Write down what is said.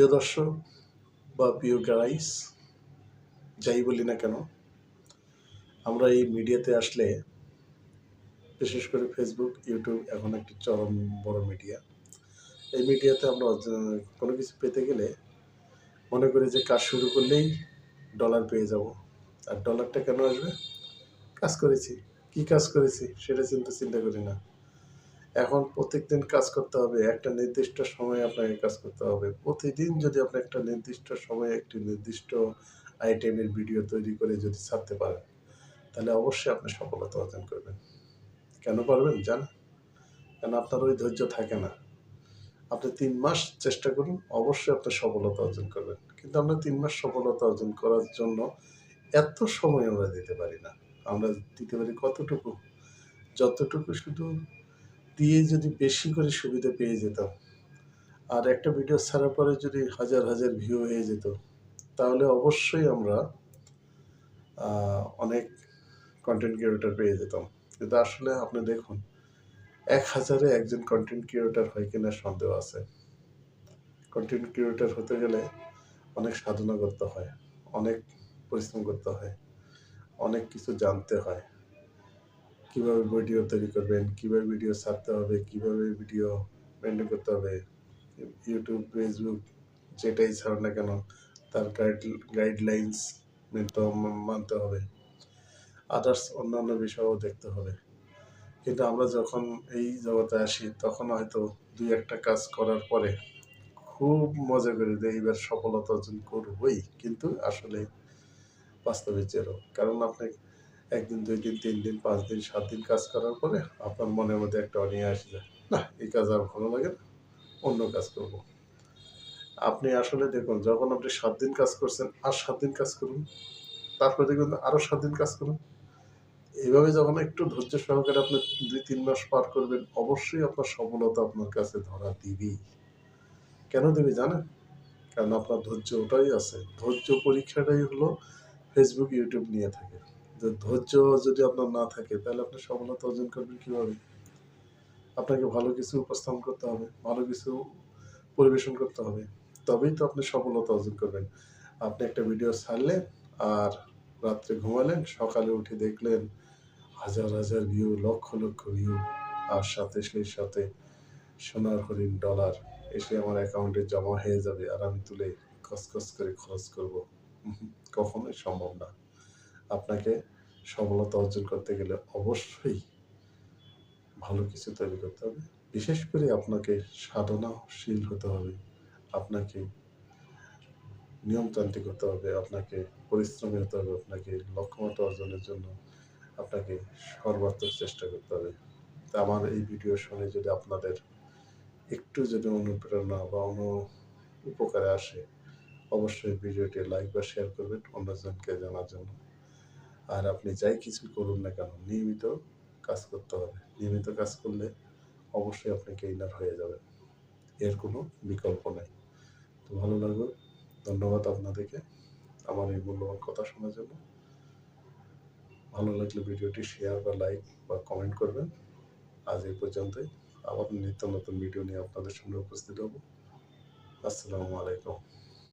প্রিয় দর্শক বা প্রিয় গাইস যাই বলি না কেন, আমরা এই মিডিয়াতে আসলে বিশেষ করে ফেসবুক ইউটিউব এখন একটি চরম বড় মিডিয়া এই মিডিয়াতে আমরা, কোনো কিছু পেতে গেলে মনে করি যে কাজ শুরু করলেই ডলার পেয়ে যাব। আর ডলারটা কেন আসবে? কাজ করেছি। কি কাজ করেছি? সেটা চিন্তা চিন্তা করি না। এখন প্রত্যেকদিন কাজ করতে হবে, একটা নির্দিষ্ট সময়ে আপনাকে কাজ করতে হবে। প্রতিদিন যদি আপনি একটা নির্দিষ্ট সময়ে একটি নির্দিষ্ট আইটেমের ভিডিও তৈরি করে যদি ছাড়তে পারেন, তাহলে অবশ্যই আপনি সফলতা অর্জন করবেন। কেন পারবেন? জান কেন আপনার ওই ধৈর্য থাকে না? আপনি তিন মাস চেষ্টা করুন, অবশ্যই আপনি সফলতা অর্জন করবেন। কিন্তু আমরা তিন মাস সফলতা অর্জন করার জন্য এত সময় আমরা দিতে পারি না। আমরা দিতে পারি কতটুকু? যতটুকু শুধু দিয়ে যদি বেশি করে সুবিধা পেয়ে যেতাম আর একটা ভিডিও ছাড়ার পরে যদি হাজার হাজার ভিউ হয়ে যেত, তাহলে অবশ্যই আমরা অনেক কন্টেন্ট ক্রিয়েটর পেয়ে যেতাম। কিন্তু আসলে আপনি দেখুন, এক হাজারে একজন কন্টেন্ট ক্রিয়েটর হয় কিনা সন্দেহ আছে। কন্টেন্ট ক্রিয়েটর হতে গেলে অনেক সাধনা করতে হয়, অনেক পরিশ্রম করতে হয়, অনেক কিছু জানতে হয়। কীভাবে ভিডিও তৈরি করবেন, কীভাবে ভিডিও ছাড়তে হবে, কীভাবে ভিডিও মেনটেন করতে হবে ইউটিউব ফেসবুক যেটাই ছাড় না কেন, তার গাইড গাইডলাইন্স মানতে হবে। আদার্স অন্যান্য বিষয়ও দেখতে হবে। কিন্তু আমরা যখন এই জগতে আসি, তখন হয়তো দুই একটা কাজ করার পরে খুব মজা করি যে এইবার সফলতা অর্জন করবই, কিন্তু আসলে বাস্তবে চেরো কারণ আপনি একদিন, দুই দিন, তিন দিন, পাঁচ দিন, সাত দিন কাজ করার পরে আপনার মনের মধ্যে একটা অনিয়া আসে যায়, না, এই কাজ আর ভালো লাগে না, অন্য কাজ করব। আপনি আসলে দেখুন, যখন আপনি সাত দিন কাজ করছেন, আর সাত দিন কাজ করুন, তারপরে দেখবেন আরও সাত দিন কাজ করুন। এইভাবে যখন একটু ধৈর্য সহকারে আপনি দুই, তিন মাস পার করবেন, অবশ্যই আপনার সফলতা আপনার কাছে ধরা দিবেই। কেন দেবে জানেন? কারণ আপনার ধৈর্য ওটাই আছে। ধৈর্য পরীক্ষাটাই হলো ফেসবুক ইউটিউব নিয়ে থাকে। ধৈর্য যদি আপনার না থাকে, তাহলে আপনি সফলতা অর্জন করবেন কীভাবে? আপনাকে ভালো কিছু উপস্থাপন করতে হবে, ভালো কিছু পরিবেশন করতে হবে, তবেই তো আপনি সফলতা অর্জন করবেন। আপনি একটা ভিডিও ছাড়লেন আর রাত্রে ঘুমালেন, সকালে উঠে দেখলেন হাজার হাজার ভিউ লক্ষ লক্ষ ভিউ আর সাথে সেই সাথে সোনার হরিণ ডলার এসে আমার অ্যাকাউন্টে জমা হয়ে যাবে আর আমি তুলে খসখস করে খরচ করব। কখনোই সম্ভব না। আপনাকে সফলতা অর্জন করতে গেলে অবশ্যই ভালো কিছু তৈরি করতে হবে। বিশেষ করে আপনাকে সাধনাশীল হতে হবে, আপনাকে নিয়মতান্ত্রিক হতে হবে, আপনাকে পরিশ্রমী হতে হবে, আপনাকে লক্ষ্যমাত্রা অর্জনের জন্য আপনাকে সর্বাত্মক চেষ্টা করতে হবে। তা আমার এই ভিডিও শুনে যদি আপনাদের একটু যদি অনুপ্রেরণা বা অনু উপকারে আসে, অবশ্যই ভিডিওটি লাইক বা শেয়ার করবেন অন্যজনকে জানার জন্য। আর আপনি যাই কিছু করুন না কেন, নিয়মিত কাজ করতে হবে। নিয়মিত কাজ করলে অবশ্যই আপনি গেইনার হয়ে যাবেন। এর কোনো বিকল্প নেই। তো ভালো লাগবে ধন্যবাদ আপনাদেরকে আমার এই মূল্যবান কথা শোনার জন্য। ভালো লাগলে ভিডিওটি শেয়ার বা লাইক বা কমেন্ট করবেন। আজ এই পর্যন্তই। আবার নিত্য নতুন ভিডিও নিয়ে আপনাদের সামনে উপস্থিত হব। আসসালামু আলাইকুম।